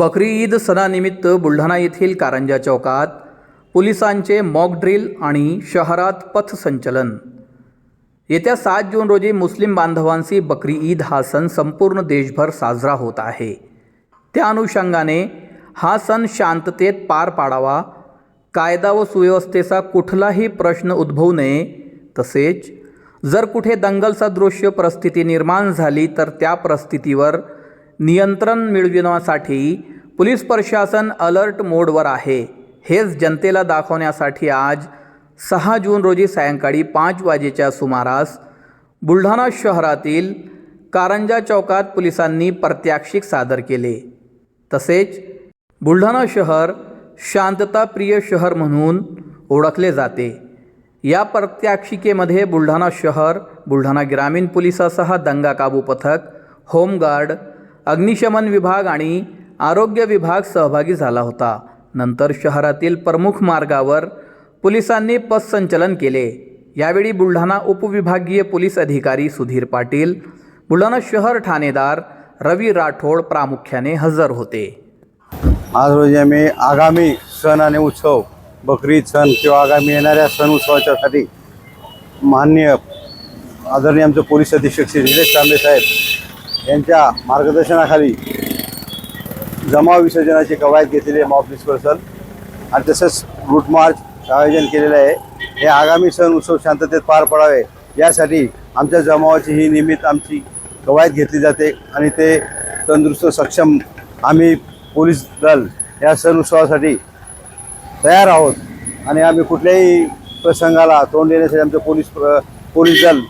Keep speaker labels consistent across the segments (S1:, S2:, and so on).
S1: बकरी ईद सणानिमित्त बुलढाणा येथील कारंजा चौकात पोलिसांचे मॉक ड्रिल आणि शहरात पथसंचलन येत्या सात जून रोजी मुस्लिम बांधवांशी बकरी ईद हा सण संपूर्ण देशभर साजरा होत आहे. त्या अनुषंगाने हा सण शांततेत पार पाडावा कायदा व सुव्यवस्थेचा कुठलाही प्रश्न उद्भवू नये तसेच जर कुठे दंगलसदृश्य परिस्थिती निर्माण झाली तर त्या परिस्थितीवर नियंत्रण मिळविण्यासाठी पोलीस प्रशासन अलर्ट मोडवर आहे. हेच जनतेला दाखवण्यासाठी आज सहा जून रोजी सायंकाळी पाच वाजेच्या सुमारास बुलढाणा शहरातील कारंजा चौकात पोलिसांनी प्रत्याक्षिक सादर केले. तसेच बुलढाणा शहर शांतताप्रिय शहर म्हणून ओळखले जाते. या प्रत्याक्षिकेमध्ये बुलढाणा शहर बुलढाणा ग्रामीण पोलिसासह दंगा काबू पथक होमगार्ड अग्निशमन विभाग आणि आरोग्य विभाग सहभागी झाला होता. नंतर शहरातील प्रमुख मार्गावर पोलिसांनी पथसंचलन केले. यावेळी बुलढाणा उपविभागीय पोलीस अधिकारी सुधीर पाटील बुलढाणा शहर ठाणेदार रवी राठोड प्रामुख्याने हजर होते.
S2: आज रोजी आम्ही आगामी सण आणि उत्सव बकरी सण किंवा आगामी येणाऱ्या सण उत्सवाच्यासाठी मान्य आदरणीय आमचे पोलीस अधीक्षक श्री निलेश तांबे साहेब यांच्या मार्गदर्शनाखाली जमाव विसर्जनाची कवायत घेतलेली आहे मॉब डिस्पर्सल आणि तसंच रूट मार्च आयोजन केलेलं आहे. हे आगामी सण उत्सव शांततेत पार पडावे यासाठी आमच्या जमावाची ही निमित्त आमची कवायत घेतली जाते. आणि ते तंदुरुस्त सक्षम आम्ही पोलीस दल या सण उत्सवासाठी तयार आहोत. आणि आम्ही कुठल्याही प्रसंगाला तोंड देण्यासाठी आमचं पोलीस प्र पोलीस दल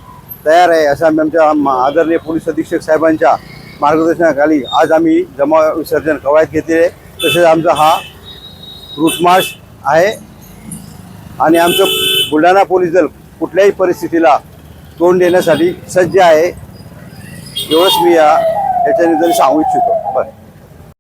S2: तयार आहे असं आम्ही आमच्या आदरणीय पोलीस अधीक्षक साहेबांच्या मार्गदर्शनाखाली आज आम्ही जमा विसर्जन कवायत घेतली आहे. तसेच आमचा हा रूट मार्च आहे. आणि आमचं बुलढाणा पोलीस दल कुठल्याही परिस्थितीला तोंड देण्यासाठी सज्ज आहे. एवढंच मी या याच्या निधन सांगू इच्छितो.